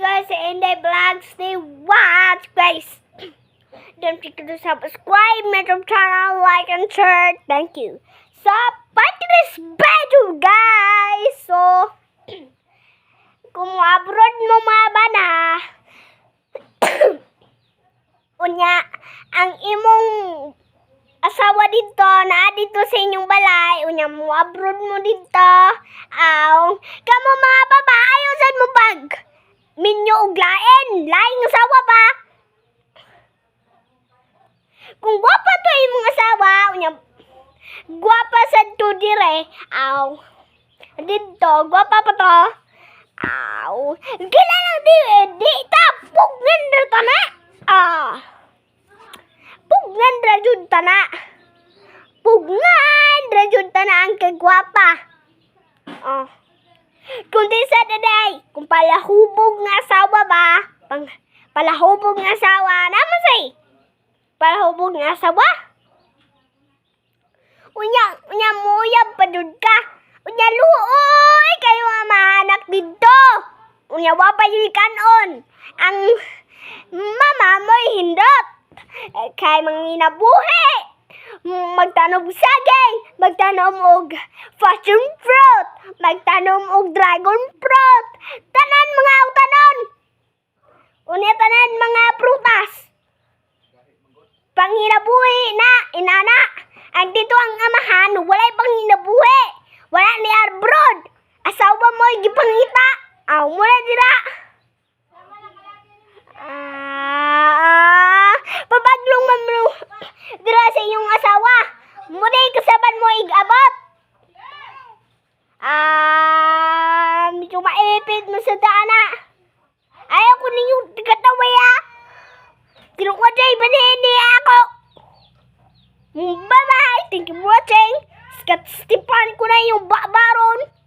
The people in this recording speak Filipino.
guys sa Inday Vlogs ni Watch guys. Don't forget to subscribe my channel, like and share. Thank you. Sa party this video guys. So, kung abroad mo maba na, unya, ang imong asawa dito na dito sa inyong balay, unya mo abroad mo dito, aw, kamo mga babae, usan mo pag minyo ug lain, laing asawa ba? Kung gwapa to imong asawa, unya, gwapa sa to dire, aw, dito, gwapa pa to, aw, kilala di, di ta, pugnan rito na, ah, pugnan ra jud ta na. Pugnan ra jud ta na ang kagwapa. Oh. Kung di sa daday, kung palahubog nga asawa ba, pang palahubog nga asawa, naman say, palahubog nga asawa. Unya, unya muyab pa jud ka. Unya luoy kayo nga maanak dito. Unya wa pa yun kanon. Ang mama mo'y hindot. Kay mga buhi. Magtanom saging, magtanom og passion fruit, magtanom og dragon fruit. Tanan mga utanon. Unya tanan mga prutas. Panginabuhi na, inana. Ang dito ang amahan, walay panginabuhi. Wala ni abroad. Asawa mo gipangita. Aw mo na dira. Ah, pabaglong mamlo. Dira sa inyong asawa. Muna kasaban mo igabot. Ah, medyo maipit mo sa dana. Ayaw ko ninyo kataway ah. Tinukwaday ba ni ako? Stepan ko na yung babaron!